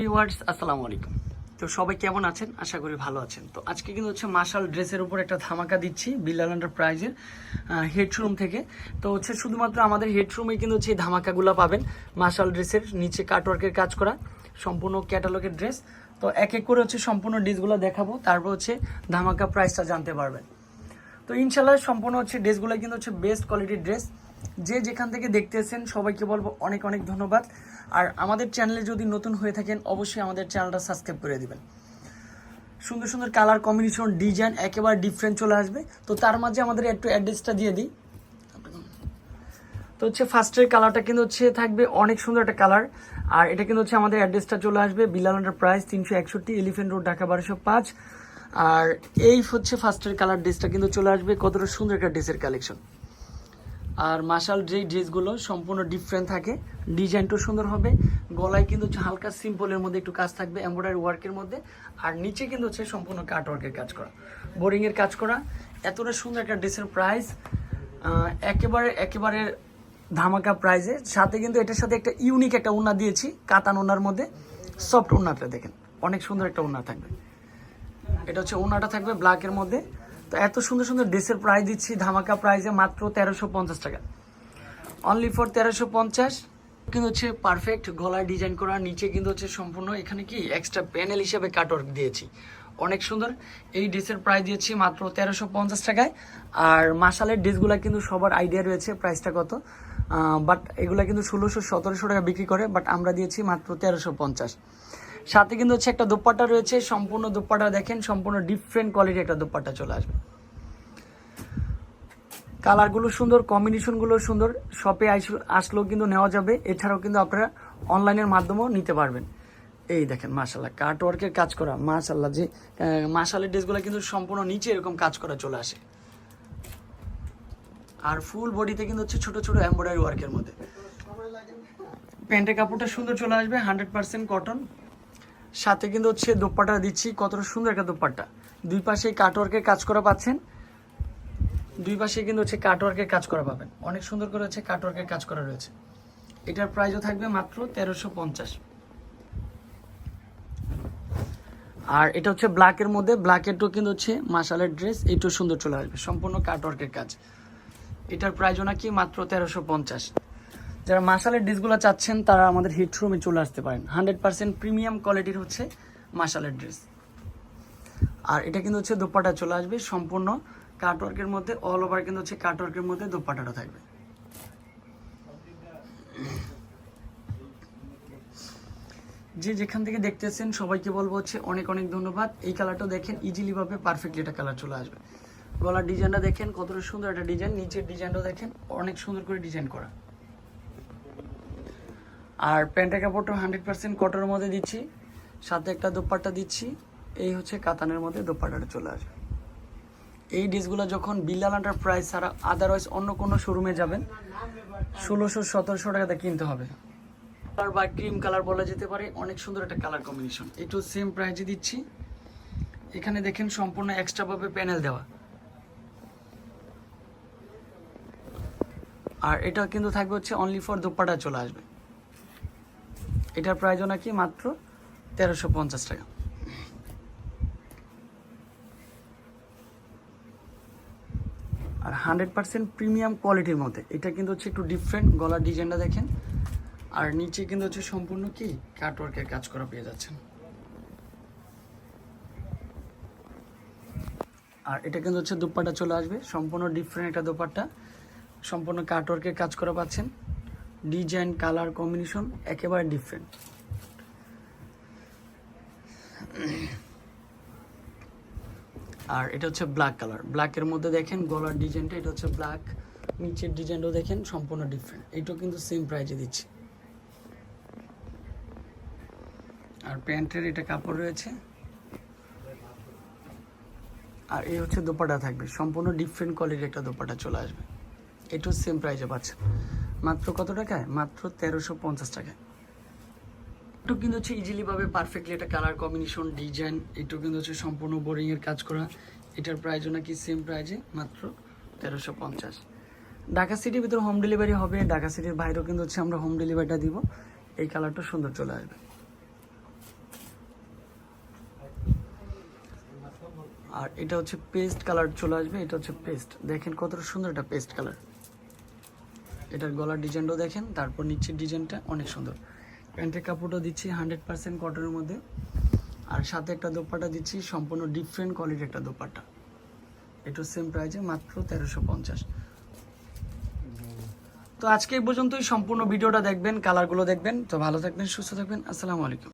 Viewers তো সবাই কেমন আছেন? আশা করি ভালো আছেন। তো আজকে কিন্তু হচ্ছে মার্শাল ড্রেসের উপর একটা ধামাকা দিচ্ছি বিল্লাল এন্টারপ্রাইজের হেডশোরুম থেকে। তো হচ্ছে শুধুমাত্র আমাদের হেডশোরুমে কিন্তু হচ্ছে এই ধামাকাগুলো পাবেন মার্শাল ড্রেসের নিচে কাটওয়ার্কের কাজ করা, সম্পূর্ণ ক্যাটালগের ড্রেস তো এক এক করে হচ্ছে সম্পূর্ণ ড্রেসগুলো দেখাবো, তারপর হচ্ছে ধামাকা প্রাইসটা জানতে পারবেন। তো ইনশাল্লাহ সম্পূর্ণ হচ্ছে ড্রেসগুলো কিন্তু হচ্ছে বেস্ট কোয়ালিটির ড্রেস যে যেখান থেকে দেখতেছেন, সবাইকে বলব অনেক অনেক ধন্যবাদ। আর আমাদের চ্যানেলে যদি নতুন হয়ে থাকেন, অবশ্যই আমাদের চ্যানেলটা সাবস্ক্রাইব করে দিবেন। সুন্দর সুন্দর কালার কম্বিনেশন ডিজাইন একেবারে ডিফারেন্ট চলে আসবে। তো তার মাঝে আমাদের একটু অ্যাড্রেসটা দিয়ে দিই। তো হচ্ছে ফার্স্টের কালারটা কিন্তু হচ্ছে থাকবে অনেক সুন্দর একটা কালার আর এটা কিন্তু হচ্ছে আমাদের অ্যাড্রেসটা চলে আসবে বিলাল প্রাইস তিনশো একষট্টি এলিফেন্ট রোড ঢাকা বারোশো পাঁচ। আর এই হচ্ছে ফার্স্টের কালার ড্রেসটা কিন্তু চলে আসবে। কতটা সুন্দর একটা ড্রেসের কালেকশন আর মার্শাল যেই ড্রেসগুলো সম্পূর্ণ ডিফারেন্ট থাকে। ডিজাইনটাও সুন্দর হবে, গলায় কিন্তু হালকা সিম্পলের মধ্যে একটু কাজ থাকবে এমব্রয়ডারি ওয়ার্কের মধ্যে, আর নিচে কিন্তু হচ্ছে সম্পূর্ণ কাট ওয়ার্কের কাজ করা বোরিংয়ের কাজ করা। এতটা সুন্দর একটা ড্রেসের প্রাইস একেবারে একেবারে ধামাকা প্রাইজে সাথে কিন্তু এটার সাথে একটা ইউনিক একটা ওনা দিয়েছি, কাতান ওনার মধ্যে। সফট ওনাটা দেখেন, অনেক সুন্দর একটা ওনা থাকবে। এটা হচ্ছে ওনাটা থাকবে ব্ল্যাকের মধ্যে। তো এত সুন্দর সুন্দর ড্রেসের প্রাইস দিচ্ছি, ধামাকা প্রাইসে মাত্র তেরোশো পঞ্চাশ টাকা। অনলি ফর তেরোশো পঞ্চাশ, কিন্তু হচ্ছে পারফেক্ট গলায় ডিজাইন করা, নিচে কিন্তু হচ্ছে সম্পূর্ণ এখানে কি এক্সট্রা প্যানেল হিসেবে কাটওয়ার্ক দিয়েছি। অনেক সুন্দর। এই ড্রেসের প্রাইস দিয়েছি মাত্র তেরোশো পঞ্চাশ টাকায়। আর মাসালের ড্রেসগুলো কিন্তু সবার আইডিয়া রয়েছে প্রাইসটা কত। বাট এগুলো কিন্তু ষোলোশো সতেরোশো টাকা বিক্রি করে বাট আমরা দিয়েছি মাত্র তেরোশো পঞ্চাশ। সাথে কিন্তু হচ্ছে একটা দোপাট্টা রয়েছে, সম্পূর্ণ দোপাট্টা দেখেন, সম্পূর্ণ ডিফারেন্ট কোয়ালিটির একটা দোপাট্টা চলে আসবে। কালারগুলো সুন্দর কম্বিনেশনগুলো সুন্দর শপে আসলেও কিন্তু নেওয়া যাবে। এছাড়াও কিন্তু আপনারা অনলাইনের মাধ্যমেও নিতে পারবেন। এই দেখেন মাশাল্লাহ কাট ওয়ার্কের কাজ করা মাশাল্লাহ যে মাশালের ড্রেসগুলো কিন্তু সম্পূর্ণ নিচে এরকম কাজ করা চলে আসে। আর ফুল বডিতে কিন্তু হচ্ছে ছোট ছোট এমব্রয়ডারি ওয়ার্কের মধ্যে। প্যান্টের কাপড়টা সুন্দর চলে আসবে হান্ড্রেড পার্সেন্ট কটন সাথে কিন্তু হচ্ছে দোপাট্টা দিচ্ছি। কতটা সুন্দর একটা দোপাট্টা। দুই পাশে কাটওয়ার্কের কাজ করা পাচ্ছেন। দুই পাশে কিন্তু হচ্ছে কাটওয়ার্কের কাজ করা পাবেন। অনেক সুন্দর করে হচ্ছে কাটওয়ার্কের কাজ করা রয়েছে। এটার প্রাইসও থাকবে মাত্র তেরোশো পঞ্চাশ। আর এটা হচ্ছে ব্ল্যাকের মধ্যে। ব্ল্যাকেরটাও কিন্তু হচ্ছে মাসালের ড্রেস, এইটাও সুন্দর চলে আসবে। সম্পূর্ণ কাটওয়ার্কের কাজ। এটার প্রাইসও নাকি মাত্র তেরোশো পঞ্চাশ। যারা মাসালের ড্রেসগুলো চাচ্ছেন, তারা আমাদের হিটরুমে চলে আসতে পারেন। হান্ড্রেড পার্সেন্ট প্রিমিয়াম কোয়ালিটির হচ্ছে মাসালের ড্রেস আর এটা কিন্তু হচ্ছে দোপাটা চলে আসবে সম্পূর্ণ কাটওয়ার্কের মধ্যে অল ওভার কিন্তু হচ্ছে কাটওয়ার্কের মধ্যে দোপাটাটা থাকবে। যে যেখান থেকে দেখতেছেন, সবাইকে বলব হচ্ছে অনেক অনেক ধন্যবাদ। এই কালারটা দেখেন ইজিলি ভাবে পারফেক্টলি এটা কালার চলে আসবে। গলার ডিজাইনটা দেখেন, কতটা সুন্দর একটা ডিজাইন নিচের ডিজাইনটা দেখেন, অনেক সুন্দর করে ডিজাইন করা। আর প্যান্টের কাপড়টা হান্ড্রেড পার্সেন্ট কটনের মধ্যে দিচ্ছি। সাথে একটা দোপাট্টা দিচ্ছি। এই হচ্ছে কাতানের মধ্যে দোপাট্টাটা চলে আসবে। এই ড্রেসগুলো যখন বিল্লাল প্রাইস ছাড়া আদারওয়াইজ অন্য কোনো শোরুমে যাবেন, ষোলোশো, সতেরোশো টাকাতে কিনতে হবে। কালার বা ক্রিম কালার বলা যেতে পারে, অনেক সুন্দর একটা কালার কম্বিনেশন একটু সেম প্রাইজে দিচ্ছি। এখানে দেখেন সম্পূর্ণ এক্সট্রাভাবে প্যানেল দেওয়া। আর এটা কিন্তু থাকবে হচ্ছে অনলি ফর দোপাটা চলে আসবে। এটার প্রাইসও নাকি মাত্র তেরোশো পঞ্চাশ টাকা। আর হান্ড্রেড পার্সেন্ট প্রিমিয়াম কোয়ালিটির মধ্যে। এটা কিন্তু হচ্ছে একটু ডিফারেন্ট গলার ডিজাইনটা দেখেন। আর নিচে কিন্তু হচ্ছে সম্পূর্ণ কি? কাটওয়ার্কের কাজ করা পেয়ে যাচ্ছেন। আর এটা কিন্তু হচ্ছে দুপাট্টা চলে আসবে। সম্পূর্ণ ডিফারেন্ট একটা দুপাট্টা। সম্পূর্ণ কাটওয়ার্কের কাজ করা পাচ্ছেন। ডিজাইন কালার কম্বিনেশন একেবারে ডিফারেন্ট আর এটা হচ্ছে ব্ল্যাক কালার ব্ল্যাকের মধ্যে দেখেন, গলার ডিজাইনটা এটা হচ্ছে ব্ল্যাক নিচের ডিজাইনটাও দেখেন, সম্পূর্ণ ডিফারেন্ট এইটাও কিন্তু সেম প্রাইজে দিচ্ছি। আর প্যান্টের এটা কাপড় রয়েছে। আর এই হচ্ছে দোপাটা থাকবে। সম্পূর্ণ ডিফারেন্ট কোয়ালিটির একটা দোপাটা চলে আসবে। এটাও সেম প্রাইসে পাচ্ছে মাত্র কত টাকায়? মাত্র তেরোশো পঞ্চাশ টাকায়। একটু কিন্তু হচ্ছে ইজিলিভাবে পারফেক্টলি একটা কালার কম্বিনেশন ডিজাইন একটু কিন্তু হচ্ছে সম্পূর্ণ বোরিংয়ের কাজ করা। এটার প্রাইজ নাকি সেম প্রাইজে মাত্র তেরোশো পঞ্চাশ। ঢাকা সিটির ভিতরে হোম ডেলিভারি হবে, ঢাকা সিটির বাইরেও কিন্তু হচ্ছে আমরা হোম ডেলিভারিটা দিব। এই কালারটা সুন্দর চলে আসবে। আর এটা হচ্ছে পেস্ট কালার চলে আসবে, এটা হচ্ছে পেস্ট দেখেন কতটা সুন্দর একটা পেস্ট কালার এটার গলার ডিজাইনটাও দেখেন, তারপর নিচের ডিজাইনটা অনেক সুন্দর। প্যান্টের কাপড়টা দিচ্ছি হান্ড্রেড পার্সেন্ট কটনের মধ্যে, আর সাথে একটা দোপাটা দিচ্ছি, সম্পূর্ণ ডিফারেন্ট কোয়ালিটির একটা দোপাটা এটা সেম প্রাইজে মাত্র তেরোশো পঞ্চাশ। তো আজকে এই পর্যন্তই, সম্পূর্ণ ভিডিওটা দেখবেন কালারগুলো দেখবেন। তো ভালো থাকবেন, সুস্থ থাকবেন, আসসালামু আলাইকুম।